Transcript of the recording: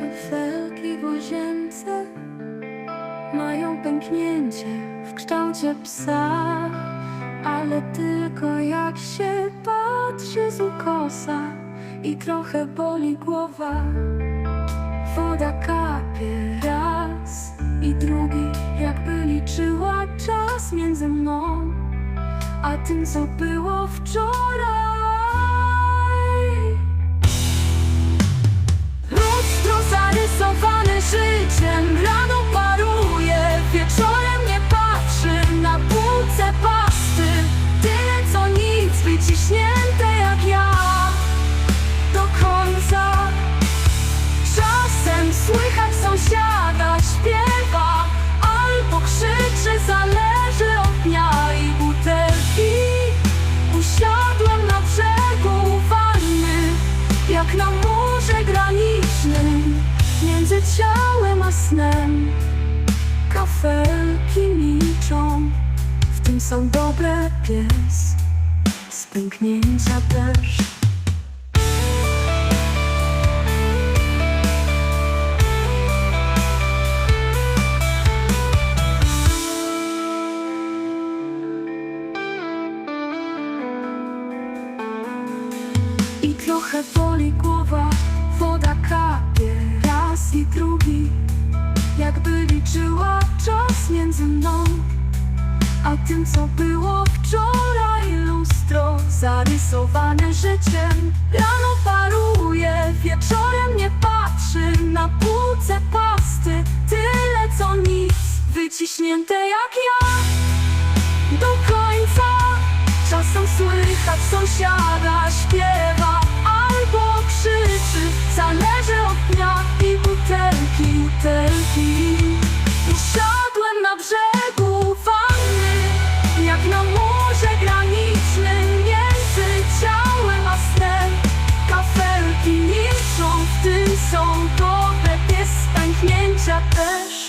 Kafelki w łazience mają pęknięcie w kształcie psa, ale tylko jak się patrzy z ukosa i trochę boli głowa. Woda kapie raz i drugi, jakby liczyła czas między mną a tym, co było wczoraj. Na morze granicznym Między ciałem a snem. Kafelki milczą W tym są dobre pies Z pęknięcia też trochę boli tym co było wczoraj. Lustro Zarysowane życiem. Rano paruje, wieczorem nie patrzy. Na półce pasty Tyle co nic. Wyciśnięte jak ja. Do końca. Czasem słychać sąsiada śpiewa Albo krzyczy happen